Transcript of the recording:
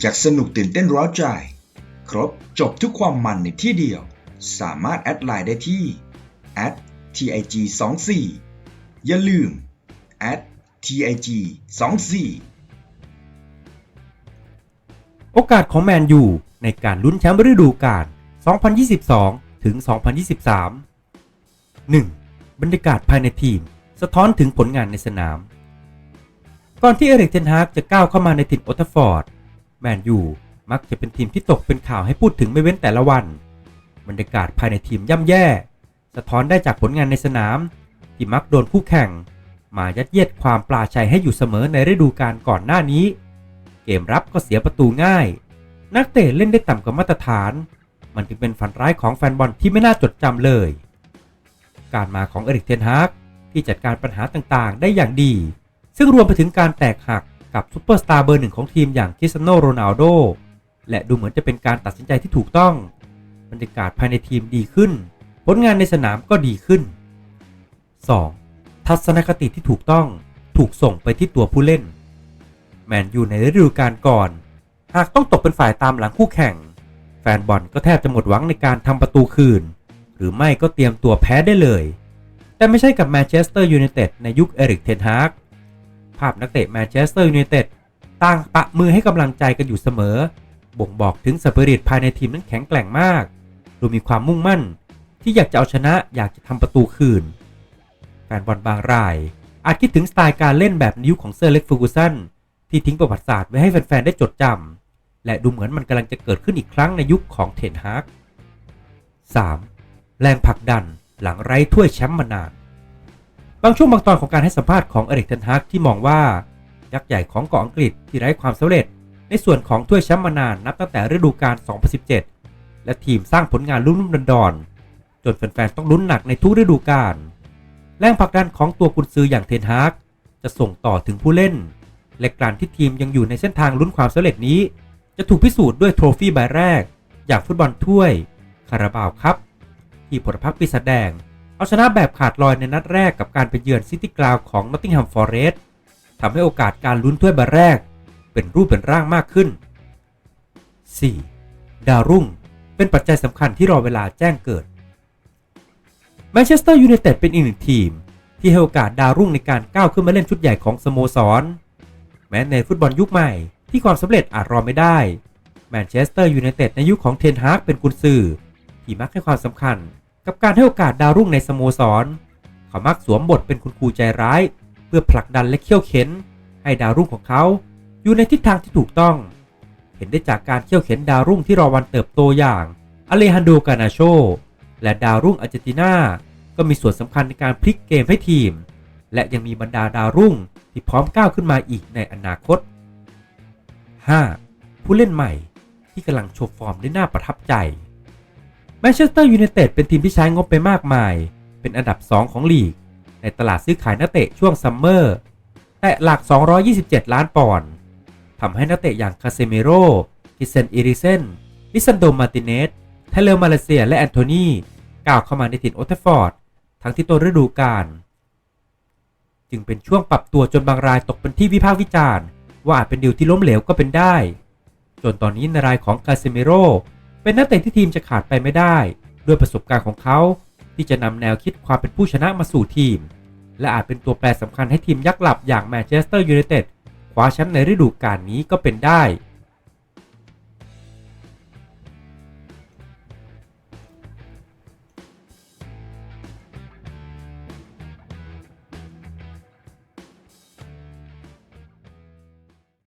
อยากสนุกตื่นเต้นร้าวใจ ครบจบทุกความมันในที่เดียว สามารถแอดไลน์ได้ที่ @tig 2 4อย่าลืม @tig 2 4โอกาสของแมนยูในการลุ้นแชมป์ฤดูกาล 2022 ถึง 2023 1. บรรยากาศภายในทีม สะท้อนถึงผลงานในสนาม ก่อนที่เอริกเทนฮากจะก้าวเข้ามาในถิ่นโอทฟอร์ด แมนยูมักจะเป็นทีมที่ตกเป็นข่าวให้พูดถึงไม่เว้นแต่ละวัน บรรยากาศภายในทีมย่ำแย่ สะท้อนได้จากผลงานในสนาม ที่มักโดนคู่แข่ง มายัดเยียดความปลาชัยให้อยู่เสมอในฤดูกาลก่อนหน้านี้ เกมรับก็เสียประตูง่าย นักเตะเล่นได้ต่ำกว่ามาตรฐาน มันจึงเป็นฝันร้ายของแฟนบอลที่ไม่น่าจดจำเลย การมาของเอริกเทนฮากที่จัดการปัญหาต่างๆ ได้อย่างดี ซึ่งรวมไปถึงการแตกหัก กับซูเปอร์สตาร์เบอร์หนึ่งของทีมอย่างคริสเตียโนโรนัลโดและดูเหมือนจะเป็นการตัดสินใจที่ถูกต้อง บรรยากาศภายในทีมดีขึ้น ผลงานในสนามก็ดีขึ้น 2. ทัศนคติที่ถูกต้องถูกส่งไปที่ตัวผู้เล่น แมนอยู่ในฤดูกาลก่อน หากต้องตกเป็นฝ่ายตามหลังคู่แข่ง แฟนบอลก็แทบจะหมดหวังในการทำประตูคืน หรือไม่ก็เตรียมตัวแพ้ได้เลย แต่ไม่ใช่กับแมนเชสเตอร์ยูไนเต็ดในยุคเอริกเทนฮาก ภาพนักเตะแมนเชสเตอร์ยูไนเต็ดต่างปะมือให้กำลังใจกันอยู่เสมอ บ่งบอกถึงสปิริตภายในทีมนั้นแข็งแกร่งมากดูมีความมุ่งมั่น ที่อยากจะเอาชนะอยากจะทำประตูคืน แฟนบอลบางราย อาจคิดถึงสไตล์การเล่นแบบนยุคของเซอร์เล็กฟูกูสันที่ทิ้งประวัติศาสตร์ไว้ให้แฟนๆได้จดจำและดูเหมือนมันกำลังจะเกิดขึ้นอีกครั้งในยุคของเทนฮาก 3. แรงผลักดันหลังไร้ถ้วยแชมป์มานาน บางช่วงบางตอนของการให้สัมภาษณ์ของเอริกเทนฮากที่มองว่า ยักษ์ใหญ่ของเกาะอังกฤษที่ไร้ความสำเร็จ ในส่วนของถ้วยแชมป์มานานนับตั้งแต่ฤดูกาล 2017 และทีมสร้างผลงานลุ่มๆดอนๆจนแฟนๆต้องลุ้นหนักในทุกฤดูกาลแรงผลักดันของตัวกุนซืออย่างเทนฮากจะส่งต่อถึงผู้เล่น และการที่ทีมยังอยู่ในเส้นทางลุ้นความสำเร็จนี้ จะถูกพิสูจน์ด้วยโทรฟี่ใบแรก อย่างฟุตบอลถ้วยคาราบาวครับ ที่ผลพักปีศาจแดง เอาชนะแบบขาดลอยในนัดแรกกับการไปเยือนซิตี้กราวของนอตติงแฮมฟอร์เรสต์ทำให้โอกาสการลุ้นถ้วยใบแรก เป็นรูปเป็นร่างมากขึ้น 4. ดาวรุ่ง เป็นปัจจัยสำคัญที่รอเวลาแจ้งเกิดแมนเชสเตอร์ยูไนเต็ดเป็นอีกหนึ่งทีม ที่ให้โอกาสดาวรุ่งในการก้าวขึ้นมาเล่นชุดใหญ่ของสโมสร แม้ในฟุตบอลยุคใหม่ที่ความสำเร็จอาจรอไม่ได้แมนเชสเตอร์ยูไนเต็ดในยุคของเทนฮากเป็นกุนซือที่มักให้ความสำคัญ กับการให้โอกาสดาวรุ่งในสโมสร เขามักสวมบทเป็นคุณครูใจร้าย เพื่อผลักดันและเขี่ยวเข็น ให้ดาวรุ่งของเขาอยู่ในทิศทางที่ถูกต้อง เห็นได้จากการเขี่ยวเข็นดาวรุ่งที่รอวันเติบโตอย่างอเลฮันโดกานาโช และดาวรุ่งอาร์เจนตินาก็มีส่วนสำคัญในการพลิกเกมให้ทีม และยังมีบรรดาดาวรุ่งที่พร้อมก้าวขึ้นมาอีกในอนาคต 5. ผู้เล่นใหม่ที่กำลังโชว์ฟอร์มได้น่าประทับใจ แมนเชสเตอร์ยูไนเต็ดเป็นทีมที่ใช้งบไปมากมาย เป็นอันดับ 2 ของลีก ในตลาดซื้อขายนักเตะช่วงซัมเมอร์แต่หลัก 227 ล้านปอนด์ทำให้นักเตะอย่างคาเซเมโรกิเซนอิริเซนลิซันโดมาติเนสเทเลมาเลเซียและแอนโทนีก้าวเข้ามาในถิ่นโอเทฟอร์ด ทั้งที่ต้นฤดูกาลจึงเป็นช่วงปรับตัวจนบางรายตกเป็นที่วิพากษ์วิจารณ์ ว่าอาจเป็นดีลที่ล้มเหลวก็เป็นได้ จนตอนนี้ในรายของกาเซเมโร เป็นนักเตะที่ทีมจะขาดไปไม่ได้ ด้วยประสบการณ์ของเขาที่จะนำแนวคิดความเป็นผู้ชนะมาสู่ทีม และอาจเป็นตัวแปรสำคัญให้ทีมยักษ์หลับอย่างแมนเชสเตอร์ยูไนเต็ดคว้าแชมป์ในฤดูกาลนี้ก็เป็นได้